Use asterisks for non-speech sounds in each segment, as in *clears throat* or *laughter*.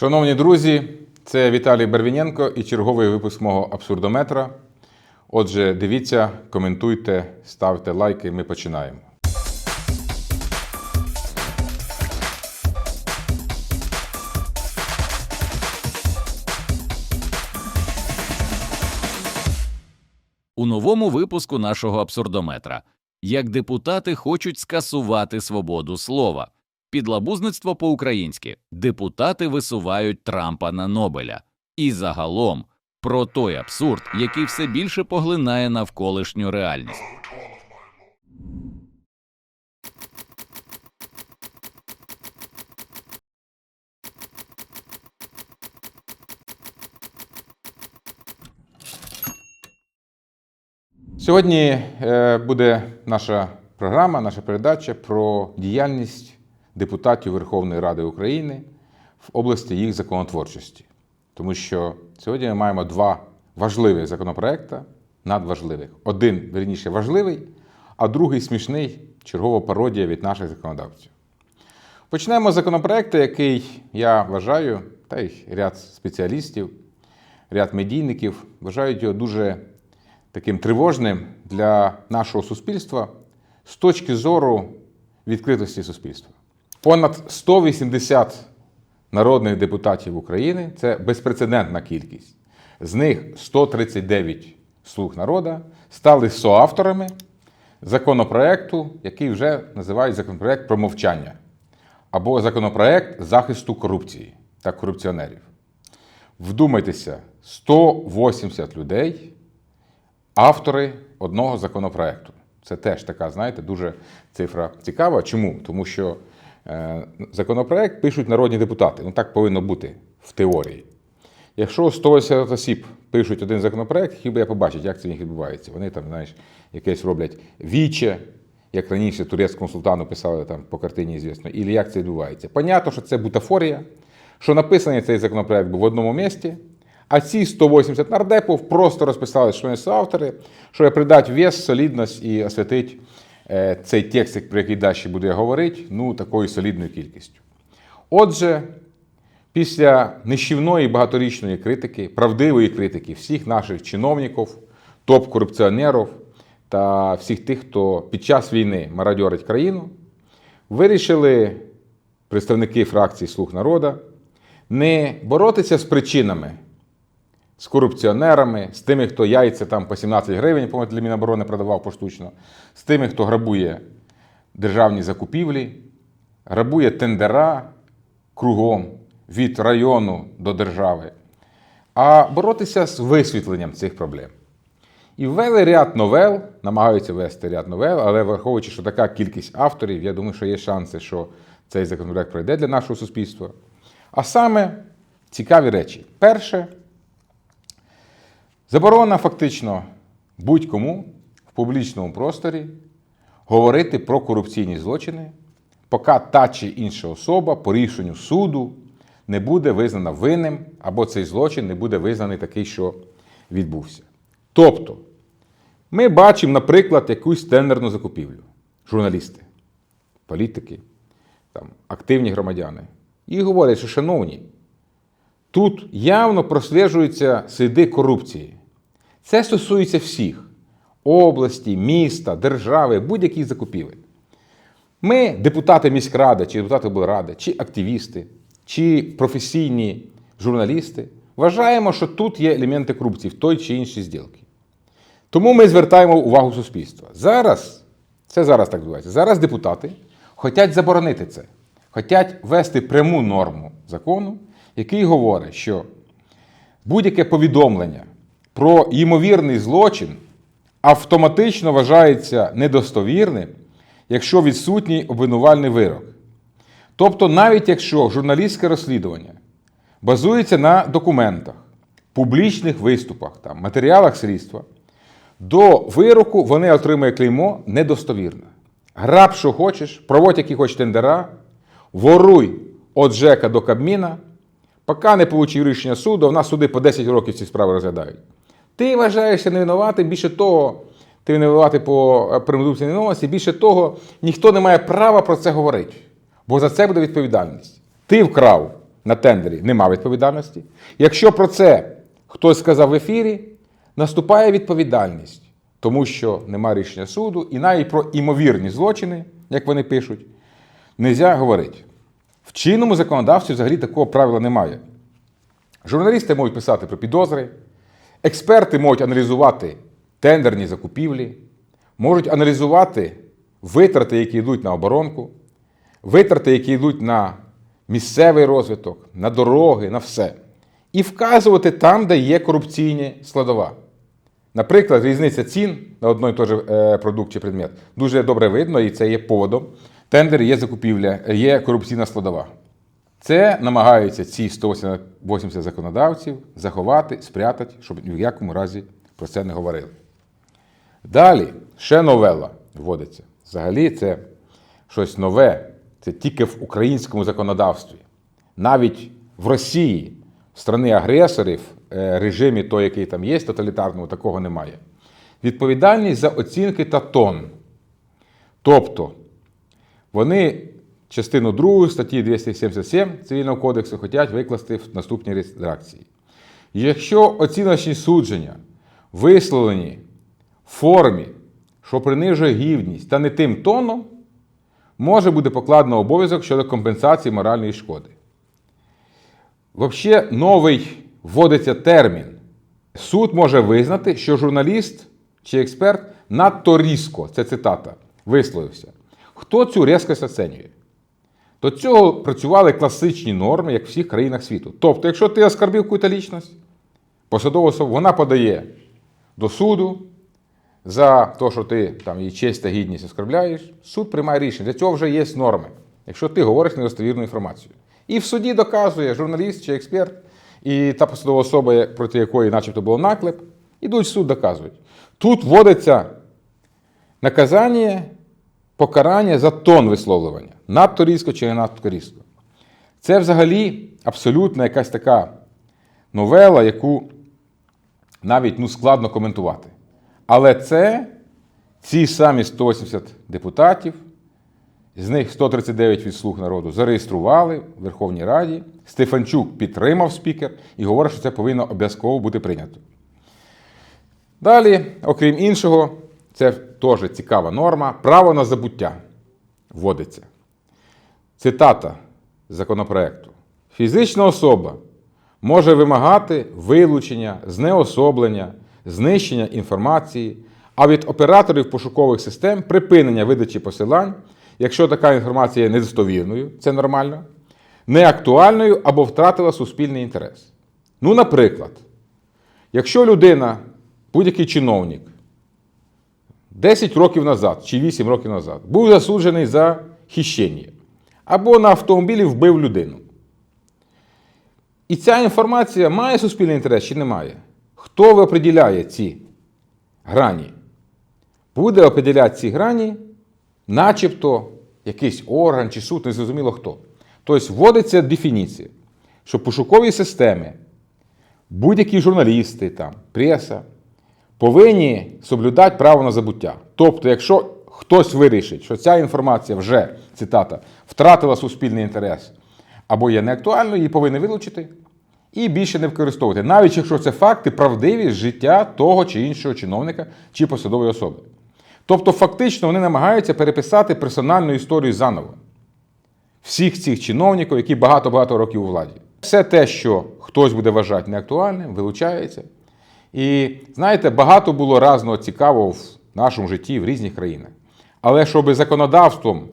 Шановні друзі, це Віталій Барвіненко і черговий випуск мого абсурдометра. Отже, дивіться, коментуйте, ставте лайки. Ми починаємо. У новому випуску нашого абсурдометра як депутати хочуть скасувати свободу слова. Підлабузництво по-українськи депутати висувають Трампа на Нобеля. І загалом про той абсурд, який все більше поглинає навколишню реальність. Сьогодні е, буде наша програма, наша передача про діяльність депутатів Верховної Ради України в області їх законотворчості. Тому що сьогодні ми маємо два важливих законопроекти, надважливих. Один, верніше, важливий, а другий смішний чергова пародія від наших законодавців. Почнемо з законопроекту, який я вважаю, та й ряд спеціалістів, ряд медійників вважають його дуже таким тривожним для нашого суспільства з точки зору відкритості суспільства. Понад 180 народних депутатів України це безпрецедентна кількість. З них 139 слуг народа стали соавторами законопроекту, який вже називають законопроект про мовчання або законопроект захисту корупції та корупціонерів. Вдумайтеся, 180 людей автори одного законопроекту. Це теж така, знаєте, дуже цифра цікава. Чому? Тому що законопроект пишуть народні депутати. Ну так повинно бути в теорії. Якщо 180 осіб пишуть один законопроект, би я побачити, як це в відбувається. Вони там, знаєш, якесь роблять віче, як раніше турецькому султану писали там по картині, звісно, і як це відбувається. Понятно, що це бутафорія, що написаний цей законопроект був в одному місці, а ці 180 нардепів просто розписали, що вони соавтори, щоб придати вес, солідність і освятити е, цей текст, про який далі буду я говорити, ну, такою солідною кількістю. Отже, після нищівної багаторічної критики, правдивої критики всіх наших чиновників, топ-корупціонерів та всіх тих, хто під час війни мародьорить країну, вирішили представники фракції Слуг народа не боротися з причинами з корупціонерами, з тими, хто яйця там по 17 гривень, по для Міноборони продавав поштучно, з тими, хто грабує державні закупівлі, грабує тендера кругом від району до держави, а боротися з висвітленням цих проблем. І ввели ряд новел, намагаються ввести ряд новел, але враховуючи, що така кількість авторів, я думаю, що є шанси, що цей законопроект пройде для нашого суспільства. А саме цікаві речі. Перше, Заборона фактично будь-кому в публічному просторі говорити про корупційні злочини, поки та чи інша особа по рішенню суду не буде визнана винним, або цей злочин не буде визнаний такий, що відбувся. Тобто, ми бачимо, наприклад, якусь тендерну закупівлю, журналісти, політики, там, активні громадяни, і говорять, що, шановні, Тут явно прослежуються сліди корупції. Це стосується всіх області, міста, держави, будь-яких закупівель. Ми, депутати міськради, чи депутати облради, чи активісти, чи професійні журналісти, вважаємо, що тут є елементи корупції в той чи іншій зділці. Тому ми звертаємо увагу суспільства. Зараз, це зараз так відбувається, зараз депутати хочуть заборонити це, хочуть ввести пряму норму закону, який говорить, що будь-яке повідомлення про ймовірний злочин автоматично вважається недостовірним, якщо відсутній обвинувальний вирок. Тобто, навіть якщо журналістське розслідування базується на документах, публічних виступах, там, матеріалах слідства, до вироку вони отримують клеймо недостовірне. Граб, що хочеш, проводь які хочеш тендера, воруй від ЖЕКа до Кабміна, поки не получив рішення суду, в нас суди по 10 років ці справи розглядають. Ти вважаєшся невинуватим, більше того, ти винуватий по е, примудовці невинуватості, більше того, ніхто не має права про це говорити, бо за це буде відповідальність. Ти вкрав на тендері, нема відповідальності. Якщо про це хтось сказав в ефірі, наступає відповідальність, тому що нема рішення суду, і навіть про імовірні злочини, як вони пишуть, не можна говорити. В чинному законодавстві взагалі такого правила немає. Журналісти можуть писати про підозри, експерти можуть аналізувати тендерні закупівлі, можуть аналізувати витрати, які йдуть на оборонку, витрати, які йдуть на місцевий розвиток, на дороги, на все. І вказувати там, де є корупційні складова. Наприклад, різниця цін на одной і той же е, продукт чи предмет дуже добре видно, і це є поводом. Тендер є закупівля, є корупційна складова. Це намагаються ці 180 законодавців заховати, спрятати, щоб ні в якому разі про це не говорили. Далі ще новела вводиться. Взагалі, це щось нове. Це тільки в українському законодавстві. Навіть в Росії, в страни агресорів, е, режимі той, який там є, тоталітарному, такого немає. Відповідальність за оцінки та тон. Тобто, вони частину 2 статті 277 Цивільного кодексу хочуть викласти в наступній редакції. Якщо оціночні судження висловлені в формі, що принижує гідність та не тим тоном, може бути покладено обов'язок щодо компенсації моральної шкоди. Взагалі, новий вводиться термін. Суд може визнати, що журналіст чи експерт надто різко, це цитата, висловився. Хто цю різкость оцінює? До цього працювали класичні норми, як в всіх країнах світу. Тобто, якщо ти оскорбив якусь лічність, посадова особа, вона подає до суду за те, що ти там її честь та гідність оскорбляєш, суд приймає рішення. Для цього вже є норми, якщо ти говориш недостовірну інформацію. І в суді доказує журналіст чи експерт, і та посадова особа, проти якої начебто було наклеп, ідуть в суд доказують. Тут вводиться наказання, покарання за тон висловлювання. Надто різко чи не надто різко. Це взагалі абсолютно якась така новела, яку навіть ну, складно коментувати. Але це ці самі 180 депутатів, з них 139 від слуг народу зареєстрували в Верховній Раді. Стефанчук підтримав спікер і говорить, що це повинно обов'язково бути прийнято. Далі, окрім іншого, це теж цікава норма. Право на забуття вводиться. Цитата законопроекту. Фізична особа може вимагати вилучення, знеособлення, знищення інформації, а від операторів пошукових систем припинення видачі посилань, якщо така інформація є недостовірною, це нормально, неактуальною або втратила суспільний інтерес. Ну, наприклад, якщо людина, будь-який чиновник, 10 років назад чи 8 років назад був засуджений за хищення або на автомобілі вбив людину. І ця інформація має суспільний інтерес чи не має? Хто определяє ці грані? Буде определяти ці грані, начебто якийсь орган чи суд, не зрозуміло хто. Тобто вводиться дефініція, що пошукові системи, будь-які журналісти, там, преса, повинні соблюдати право на забуття. Тобто, якщо хтось вирішить, що ця інформація вже, цитата, втратила суспільний інтерес або є неактуальною, її повинні вилучити і більше не використовувати, навіть якщо це факти правдиві життя того чи іншого чиновника чи посадової особи. Тобто, фактично, вони намагаються переписати персональну історію заново всіх цих чиновників, які багато-багато років у владі. Все те, що хтось буде вважати неактуальним, вилучається. І знаєте, багато було разного цікавого в нашому житті в різних країнах. Але щоб законодавством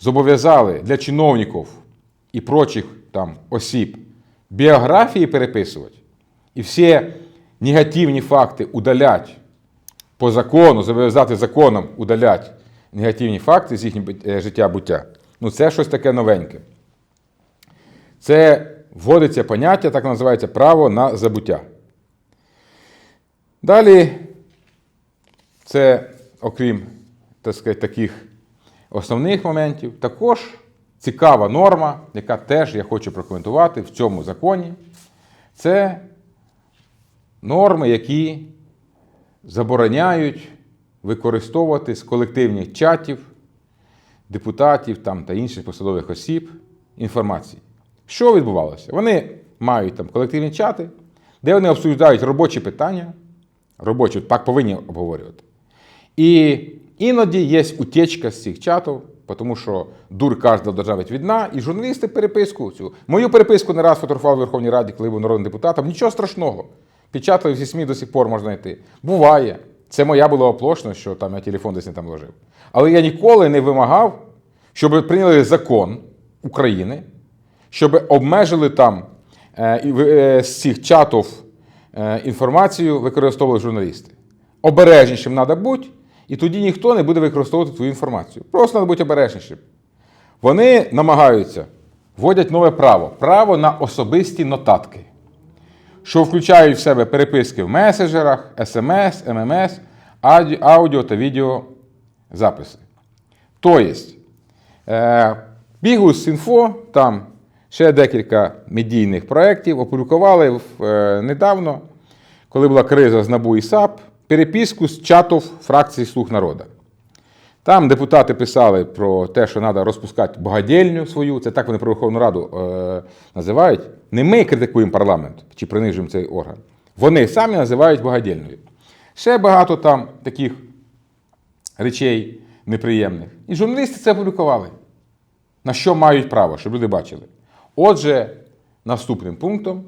зобов'язали для чиновників і прочих там осіб біографії переписувати і всі негативні факти удалять по закону, зобов'язати законом удалять негативні факти з їхнього е, життя буття, ну це щось таке новеньке. Це вводиться поняття, так називається право на забуття. Далі, це, окрім так сказати, таких основних моментів, також цікава норма, яка теж я хочу прокоментувати в цьому законі. Це норми, які забороняють використовувати з колективних чатів депутатів там, та інших посадових осіб інформації. Що відбувалося? Вони мають там колективні чати, де вони обсуждають робочі питання, робочі так повинні обговорювати. І іноді є утечка з цих чатів, тому що дур кожна державить відна, і журналісти переписку цю. Мою переписку не раз фотографував в Верховній Раді, коли був народним депутатом. Нічого страшного. Печатали всі СМІ до сих пор можна знайти. Буває. Це моя була оплошність, що там я телефон десь не там ложив. Але я ніколи не вимагав, щоб прийняли закон України, щоб обмежили там е, е, з цих чатів інформацію використовували журналісти. Обережнішим треба бути, і тоді ніхто не буде використовувати твою інформацію. Просто треба бути обережнішим. Вони намагаються, вводять нове право право на особисті нотатки, що включають в себе переписки в меседжерах, смс, ММС, аудіо та відео записи. Тобто, е, Бігус Інфо, там ще декілька медійних проєктів опублікували е, недавно, коли була криза з НАБУ і САП, переписку з чатів фракції Слуг народу. Там депутати писали про те, що треба розпускати багадільню свою, це так вони про Верховну Раду е, називають. Не ми критикуємо парламент чи принижуємо цей орган. Вони самі називають багадільною. Ще багато там таких речей неприємних. І журналісти це опублікували. На що мають право, щоб люди бачили. Отже, наступним пунктом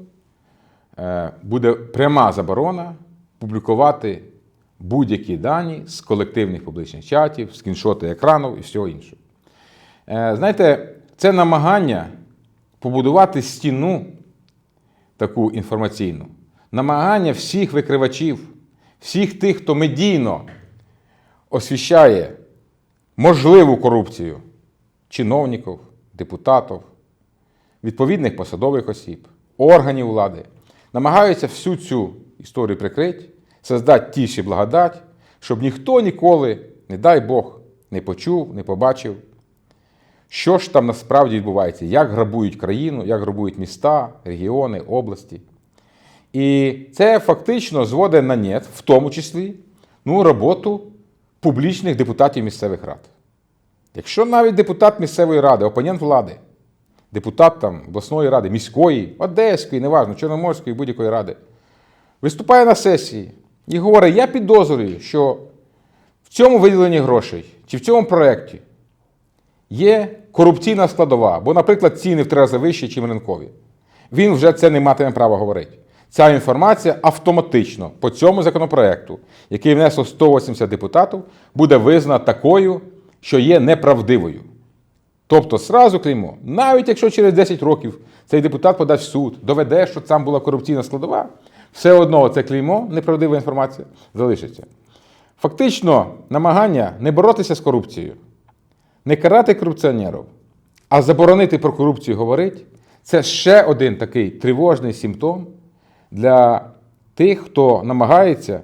е, буде пряма заборона публікувати будь-які дані з колективних публічних чатів, скріншоти екранів і всього іншого. Е, Знаєте, це намагання побудувати стіну таку інформаційну, намагання всіх викривачів, всіх тих, хто медійно освіщає можливу корупцію чиновників, депутатів, відповідних посадових осіб, органів влади, намагаються всю цю історію прикрити, создати тіші благодать, щоб ніхто ніколи, не дай Бог, не почув, не побачив, що ж там насправді відбувається, як грабують країну, як грабують міста, регіони, області. І це фактично зводить на нет, в тому числі, ну, роботу публічних депутатів місцевих рад. Якщо навіть депутат місцевої ради, опонент влади, депутат там обласної ради, міської, одеської, неважно, Чорноморської, будь-якої ради, виступає на сесії і говорить: я підозрюю, що в цьому виділенні грошей чи в цьому проєкті є корупційна складова, бо, наприклад, ціни в три рази вищі, ніж ринкові. Він вже це не матиме права говорити. Ця інформація автоматично по цьому законопроекту, який внесло 180 депутатів, буде визнана такою, що є неправдивою. Тобто, сразу клеймо, навіть якщо через 10 років цей депутат подасть в суд, доведе, що там була корупційна складова, все одно це клеймо, неправдива інформація, залишиться. Фактично, намагання не боротися з корупцією, не карати корупціонерів, а заборонити про корупцію говорити, це ще один такий тривожний симптом для тих, хто намагається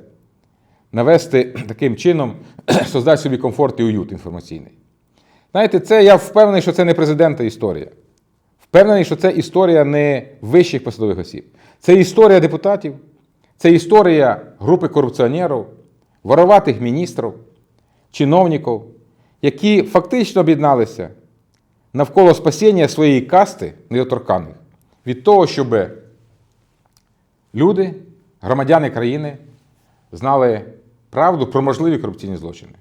навести таким чином, *clears throat* создати собі комфорт і уют інформаційний. Знаєте, це я впевнений, що це не президента історія. Впевнений, що це історія не вищих посадових осіб. Це історія депутатів, це історія групи корупціонерів, вороватих міністрів, чиновників, які фактично об'єдналися навколо спасіння своєї касти недоторканих від того, щоб люди, громадяни країни, знали правду про можливі корупційні злочини.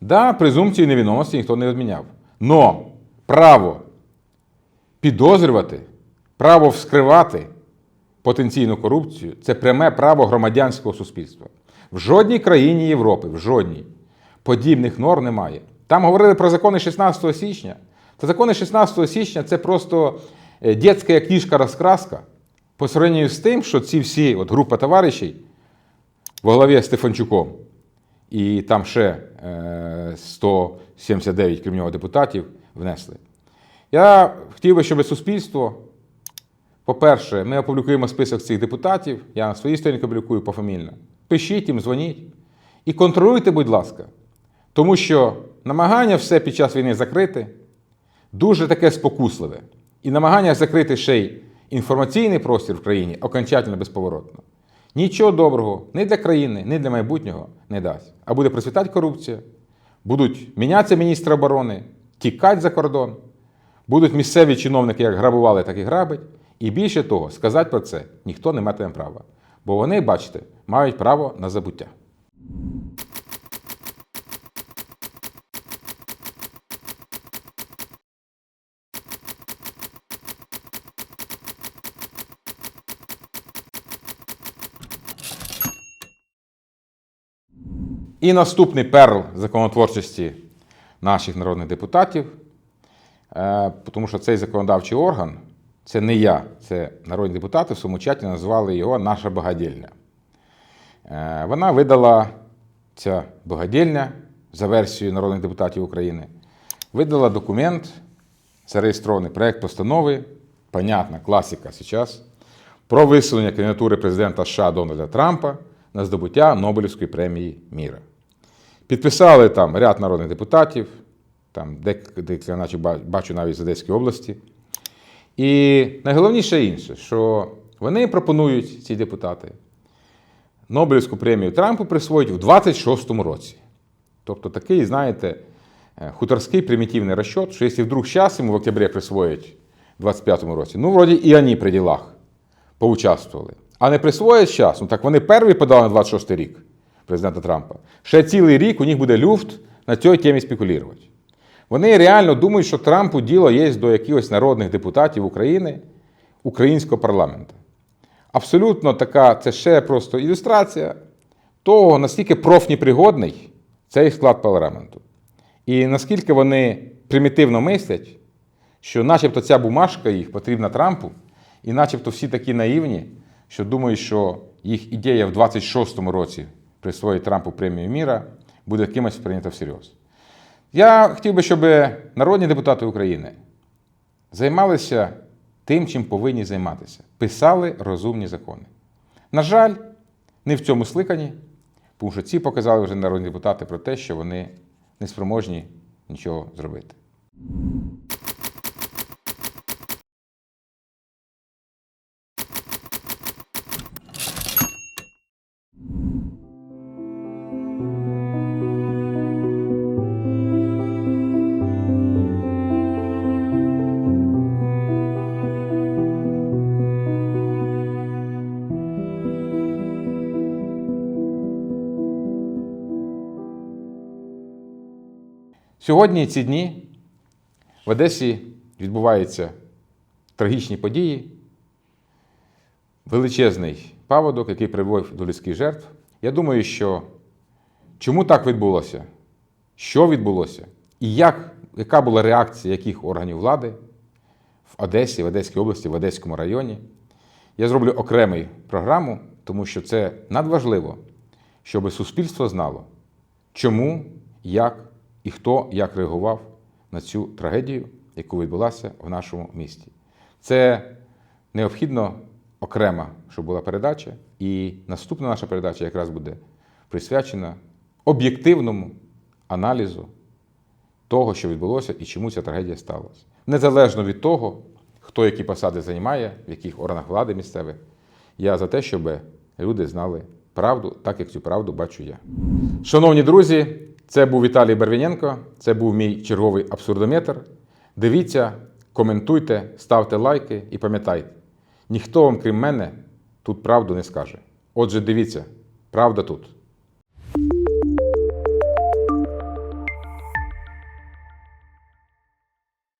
Да, презумпцію невиновності ніхто не відміняв. Но право підозрювати, право вскривати потенційну корупцію це пряме право громадянського суспільства. В жодній країні Європи, в жодній подібних норм немає. Там говорили про закони 16 січня. Та закони 16 січня це просто е, дитяча книжка-розкраска по сравненню з тим, що ці всі от група товаришів во главі з Стефанчуком і там ще е, 179 крім нього депутатів внесли. Я хотів би, щоб суспільство, по-перше, ми опублікуємо список цих депутатів, я на своїй сторінці опублікую пофамільно. Пишіть їм, дзвоніть. І контролюйте, будь ласка. Тому що намагання все під час війни закрити дуже таке спокусливе. І намагання закрити ще й інформаційний простір в країні окончательно безповоротно. Нічого доброго ні для країни, ні для майбутнього не дасть. А буде процвітати корупція, будуть мінятися міністри оборони, тікати за кордон, Будуть місцеві чиновники як грабували, так і грабить. І більше того, сказати про це ніхто не матиме права. Бо вони, бачите, мають право на забуття. І наступний перл законотворчості наших народних депутатів, е, тому що цей законодавчий орган це не я, це народні депутати в своєму чаті назвали його наша багадільня. Е, Вона видала ця багадільня за версією народних депутатів України, видала документ, зареєстрований проект постанови, понятна класика зараз, про висунення кандидатури президента США Дональда Трампа на здобуття Нобелівської премії Міра. Підписали там ряд народних депутатів, там декілька, наче бачу навіть з Одеської області. І найголовніше інше, що вони пропонують, ці депутати, Нобелівську премію Трампу присвоїть в 26-му році. Тобто такий, знаєте, е, хуторський примітивний розчет, що якщо вдруг зараз йому в октябрі присвоять в 25-му році, ну, вроді і вони при ділах поучаствували. А не присвоять зараз, ну так вони перші подали на 26-й рік президента Трампа. Ще цілий рік у них буде люфт на цій темі спекулювати. Вони реально думають, що Трампу діло є до якихось народних депутатів України, українського парламенту. Абсолютно така, це ще просто ілюстрація того, наскільки профніпригодний цей склад парламенту. І наскільки вони примітивно мислять, що начебто ця бумажка їх потрібна Трампу, і начебто всі такі наївні, що думають, що їх ідея в 26-му році присвоїть Трампу премію міра буде кимось прийнята всерйоз. Я хотів би, щоб народні депутати України займалися тим, чим повинні займатися. Писали розумні закони. На жаль, не в цьому скликанні, тому що ці показали вже народні депутати про те, що вони не спроможні нічого зробити. Сьогодні ці дні в Одесі відбуваються трагічні події, величезний паводок, який приводив до людських жертв. Я думаю, що чому так відбулося, що відбулося, і як, яка була реакція яких органів влади в Одесі, в Одеській області, в Одеському районі. Я зроблю окрему програму, тому що це надважливо, щоб суспільство знало, чому, як і хто як реагував на цю трагедію, яку відбулася в нашому місті. Це необхідно окрема, щоб була передача, і наступна наша передача якраз буде присвячена об'єктивному аналізу того, що відбулося і чому ця трагедія сталася. Незалежно від того, хто які посади займає, в яких органах влади місцевих, я за те, щоб люди знали правду, так як цю правду бачу я. Шановні друзі, це був Віталій Барвіненко, це був мій черговий абсурдометр. Дивіться, коментуйте, ставте лайки і пам'ятайте, ніхто вам, крім мене, тут правду не скаже. Отже, дивіться, правда тут.